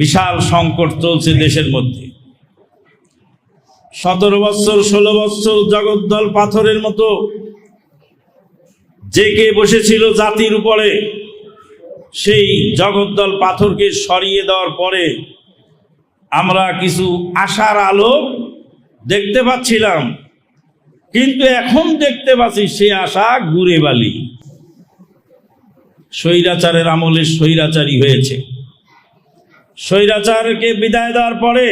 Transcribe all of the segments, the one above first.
বিশাল সংকট চলছে দেশের মধ্যে। সতেরো বছর, ষোলো বছর জগদ্দল পাথরের মতো জেগে বসেছিল জাতির উপরে, সেই জগদ্দল পাথরকে সরিয়ে দেওয়ার পরে আমরা কিছু আশার আলো দেখতে পাচ্ছিলাম, কিন্তু এখন দেখতে পাচ্ছি সে আশা ঘুরে বালি স্বৈরাচারের আমলে স্বৈরাচারী হয়েছে। স্বৈরাচারকে বিদায় দেওয়ার পরে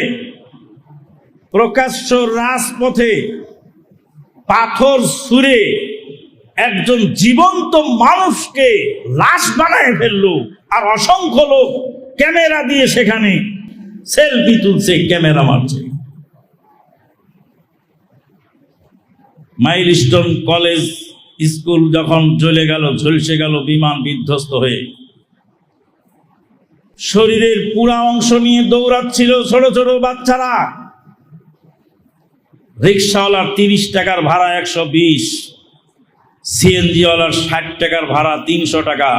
প্রকাশ্য রাজপথে পাথর সুরে একজন জীবন্ত মানুষকে লাশ বানায় ফেলল আর অসংখ্য লোক ক্যামেরা দিয়ে সেখানে সেলফি তুলছে, ক্যামেরা মারছে। মাইলস্টোন কলেজ স্কুল যখন জ্বলে গেল, ঝলসে গেল বিমান বিধ্বস্ত হয়ে। শরীরের পুরা অংশ নিয়ে দৌড়াচ্ছিল ছোট ছোট বাচ্চারা। রিক্সাওয়ালার তিরিশ টাকার ভাড়া একশো বিশ, সিএনজিওয়ালার ষাট টাকার ভাড়া তিনশো টাকা।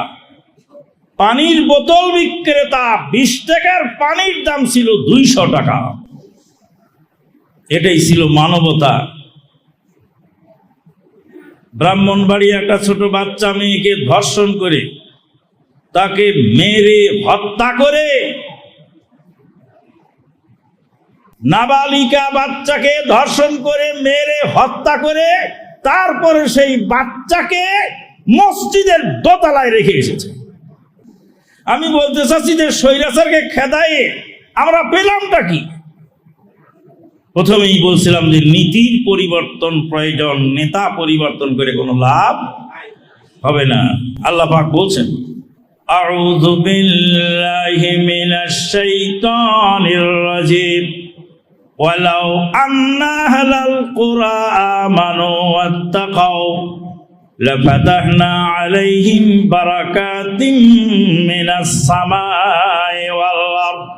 পানির বোতল বিক্রেতা বিশ টাকার পানির দাম ছিল দুইশো টাকা। এটাই ছিল মানবতা। ব্রাহ্মণবাড়ি একটা ছোট বাচ্চা মেয়েকে ধর্ষণ করে তাকে মেরে হত্যা করে। নাবালিকা বাচ্চাকে ধর্ষণ করে, মেরে, হত্যা করে, তারপরে সেই বাচ্চাকে মসজিদের দোতলায় রেখে এসেছে। আমি বলতে চাচ্ছি যে স্বৈরাচারকে খেদায়ে আমরা পেলামটা কি? প্রথমেই বলছিলাম যে নীতির পরিবর্তন প্রয়োজন, নেতা পরিবর্তন করে কোনো লাভ হবে না। আল্লাহ পাক বলছেন أعوذ بالله من الشيطان الرجيم ولو أن أهل القرى آمنوا واتقوا لفتحنا عليهم بركات من السماء والأرض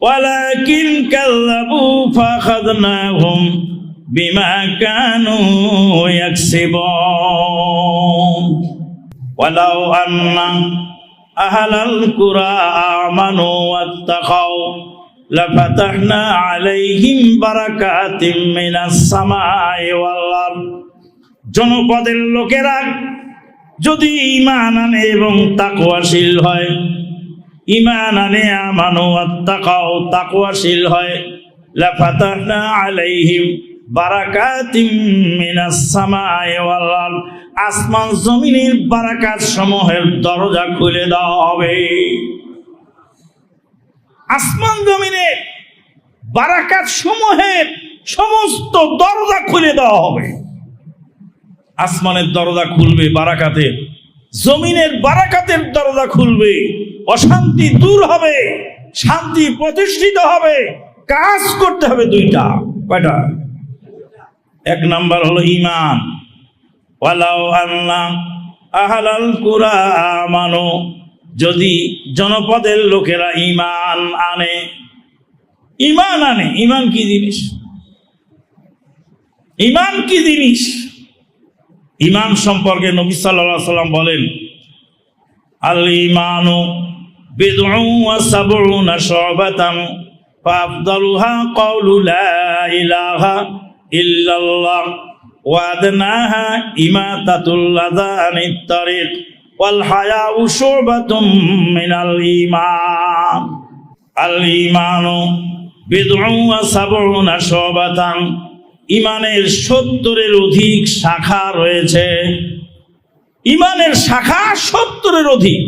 ولكن كذبوا فأخذناهم بما كانوا يكسبون ولو أن أهل القرى آمنوا واتقوا لفتحنا عليهم بركات من السماء والأرض জনপদের লোকেরা যদি ইমান আনে এবং তাকওয়াশীল হয় ইমান আনে আমানু আত্তাকাও তাকওয়াশীল হয় লাফাতাহনা আলাইহিম আসমান জমিনের বারাকাত সমূহের দরজা খুলে দেওয়া হবে। আসমান জমিনের বারাকাত সমূহের সমস্ত দরজা খুলে দেওয়া হবে। আসমানের দরজা খুলবে, বারাকাতের। জমিনের বারাকাতের দরজা খুলবে। অশান্তি দূর হবে, শান্তি প্রতিষ্ঠিত হবে। কাজ করতে হবে দুইটা, কয়টা? এক নাম্বার হলো ইমান ওয়ালাও আল্লাহ আহালাল কুরা আমানো। যদি জনপদের লোকেরা ইমান আনে ইমান আনে ইমান কি জিনিস? ইমান কি জিনিস? ইমান সম্পর্কে নবী সাল্লাল্লাহু সাল্লাম বলেন, আল ইমানু বিদউ ওয়া সাবউনা শুবাতান ফাফদালুহা কাউলু লা ইলাহা ইল্লাল্লাহ। ওয়া আদনাহা ইমাতাতুল আযা আনিত তারিক ওয়াল হায়াউ শুবাতুম মিনাল ঈমান। আল ইমানু বিদউ ওয়া সাবউনা শুবাতান। ইমানের সত্তরের অধিক শাখা রয়েছে। ইমানের শাখা সত্তরের অধিক।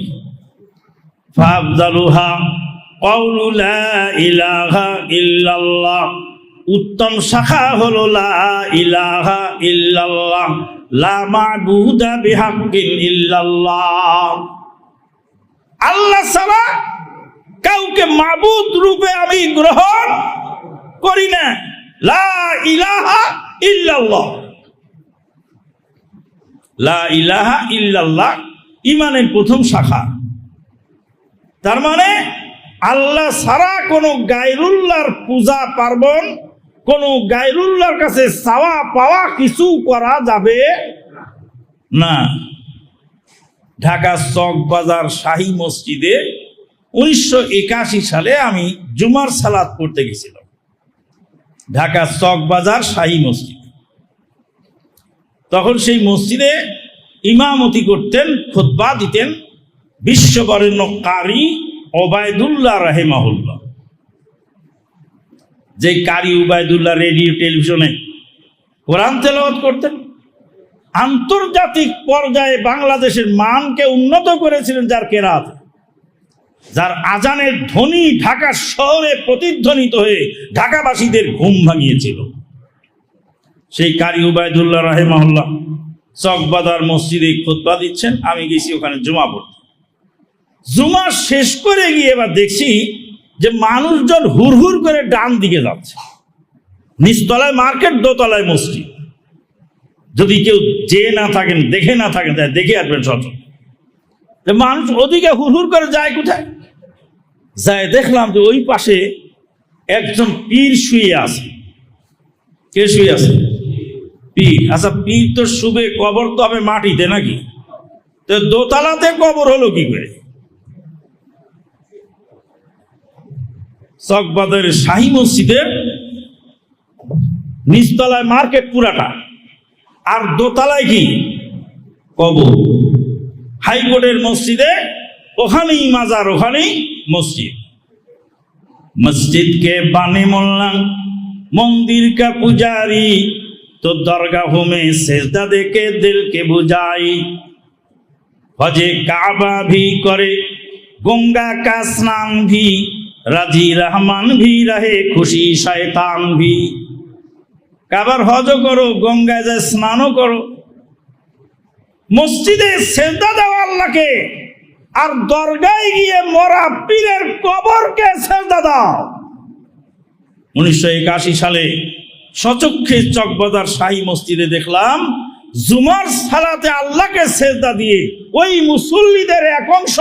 ফাবদালুহা ইলাহা ইল্লাল্লাহ। উত্তম শাখা হলো লা ইলাহা ইল্লাল্লাহ। লা আল্লাহ ছাড়া কাউকে মাবুদ রূপে আমি গ্রহণ করি না। লা ইলাহা ইল্লাল্লাহ। লা ইলাহা ইল্লাল্লাহ ইমানের প্রথম শাখা। তার মানে আল্লাহ ছাড়া কোনো গায়রুল্লাহর পূজা পার্বণ কোনো গায়রুল্লাহর কাছে চাওয়া পাওয়া কিছু করা যাবে না। ঢাকা চক বাজার শাহী মসজিদে উনিশশো একাশি সালে আমি জুমার সালাদ পড়তে গেছিলাম। ঢাকা চকবাজার শাহী মসজিদ। তখন সেই মসজিদে ইমামতি করতেন, খুতবা দিতেন বিশ্ববরেণ্য কারি ওবায়দুল্লাহ রাহেমাহুল্লাহ। যে কারি উবায়দুল্লাহ রেডিও টেলিভিশনে কোরআন তেলাওয়াত করতেন, আন্তর্জাতিক পর্যায়ে বাংলাদেশের মানকে উন্নত করেছিলেন যার কেরাত, যার আজানের ধ্বনি ঢাকা শহরে প্রতিধ্বনিত হয়ে ঢাকাবাসীদের ঘুম ভাঙিয়েছিল। সেই কারি উবায়দুল্লাহ রাহেমাহুল্লাহ চকবাদার মসজিদে খোদবা দিচ্ছেন, আমি গেছি ওখানে জুমা পড়তে। জুমা শেষ করে গিয়ে এবার দেখছি যে মানুষজন হুর হুর করে ডান দিকে যাচ্ছে। নিচতলায় মার্কেট দোতলায় মসজিদ। যদি কেউ যে না থাকেন, দেখে না থাকেন, তাহলে দেখে আসবেন সচল। যে মানুষ ওদিকে হুর হুর করে যায় কোথায়? যায় দেখলাম যে ওই পাশে একজন পীর শুয়ে আছে। কে শুয়ে আছে? পীর। আচ্ছা পীর তো শুবে, কবর তো হবে মাটিতে নাকি? তো দোতলাতে কবর হলো কি করে? চকবাদের শাহী মসজিদের নিচতলায় মার্কেট পুরাটা। আর দোতলায় কি? কবর। হাইকোর্টের মসজিদে ওখানেই মাজার, ওখানেই মসজিদ। মসজিদ কে বানে মোল্লা মন্দির কা পুজারি, তো দরগাহ মে সেজদা দেখে দিল কে বুঝাই। হজে কাবা ভি করে, গঙ্গা কা স্নান ভি রাজি রহমান ভি রহে, খুশি শয়তান ভি। কাবার হজ করো, গঙ্গায় যায় স্নানও করো। মসজিদে সেজদা দেওয়া আল্লাহকে, আর দরগায় গিয়ে মরা পীরের কবরকে সেজদা দাও। উনিশশো একাশি সালে সচক্ষে চকবাজার শাহী মসজিদে দেখলাম, জুমার সালাতে আল্লাহকে সেজদা দিয়ে ওই মুসল্লিদের এক অংশ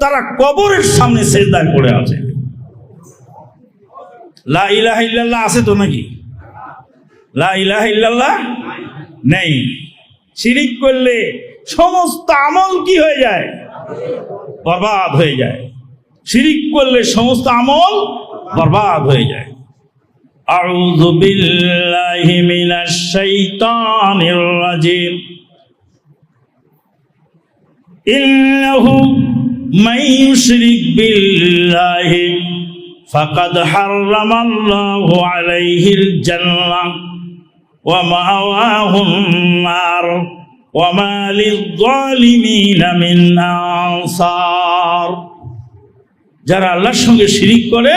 তারা কবরের সামনে সেজদায় পড়ে আছে। লা ইলাহা ইল্লাল্লাহ আছে তো নাকি লা ইলাহা ইল্লাল্লাহ নেই শিরিক করলে সমস্ত আমল কি হয়ে যায় বরবাদ হয়ে যায় শিরিক করলে সমস্ত আমল বরবাদ হয়ে যায় أعوذ بالله من الشيطان الرجيم إنه من يشرك بالله فقد حرم الله عليه الجنة ومأواه النار وما للظالمين من أنصار যারা আল্লাহর সঙ্গে শিরিক করে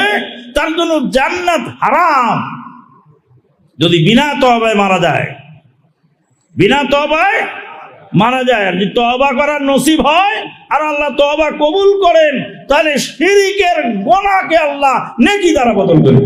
তার জন্য জান্নাত হারাম যদি বিনা তবায় মারা যায় বিনা তবায় মারা যায়। আর যদি তবা করার নসিব হয় আর আল্লাহ তবা কবুল করেন, তাহলে শিরিকের গোনাকে আল্লাহ নেকি দ্বারা বদল করে